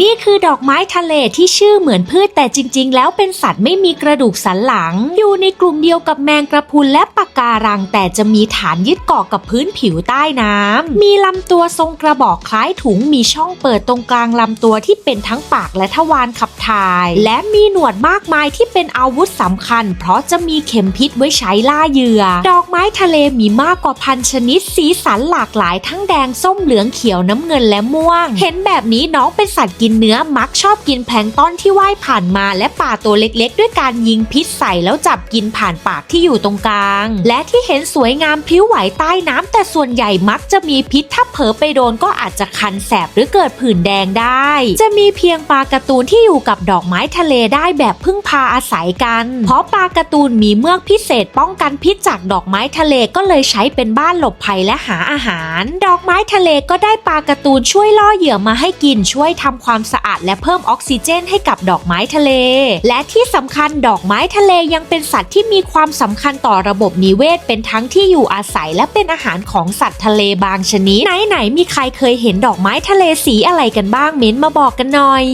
นี่คือดอกไม้ทะเลที่ชื่อเหมือนพืชแต่จริง ๆ แล้วเป็นสัตว์ไม่มีกระดูกสันหลัง อยู่ในกลุ่มเดียวกับแมงกระพุนและปะการัง แต่จะมีฐานยึดเกาะกับพื้นผิวใต้น้ำ มีลำตัวทรงกระบอกคล้ายถุงมีช่องเปิดตรงกลางลำตัวที่เป็นทั้งปากและทวารขับถ่าย และมีหนวดมากมายที่เป็นอาวุธสำคัญ เพราะจะมีเข็มพิษไว้ใช้ล่าเหยื่อ ดอกไม้ทะเลมีมากกว่าพันชนิดสีสันหลากหลายทั้งแดงส้มเหลืองเขียวน้ำเงินและม่วง เห็นแบบนี้น้องเป็นสัตว์กินเนื้อมักชอบกินแพลงต้อนที่ว่ายผ่านมา และป่าตัวเล็กๆ ด้วยการยิงพิษใส่แล้วจับกินผ่านปากที่อยู่ตรงกลาง และที่เห็นสวยงามพลิ้วไหวใต้น้ำแต่ส่วนใหญ่มักจะมีพิษถ้าเผลอไปโดนก็อาจจะคันแสบหรือเกิดผื่นแดงได้ จะมีเพียงปลาการ์ตูนที่อยู่กับดอกไม้ทะเลได้แบบพึ่งพาอาศัยกัน เพราะปลาการ์ตูนมีเมือกพิเศษป้องกันพิษจากดอกไม้ทะเลก็เลยใช้เป็นบ้านหลบภัยและหาอาหาร ดอกไม้ทะเลก็ได้ปลาการ์ตูนช่วยล่อเหยื่อมาให้กินช่วยทำความสะอาดและเพิ่มออกซิเจนให้กับดอกไม้ทะเล และที่สำคัญดอกไม้ทะเลยังเป็นสัตว์ที่มีความสำคัญต่อระบบนิเวศ เป็นทั้งที่อยู่อาศัยและเป็นอาหารของสัตว์ทะเลบางชนิดไหนๆมีใครเคยเห็นดอกไม้ทะเลสีอะไรกันบ้างเม้นมาบอกกันหน่อย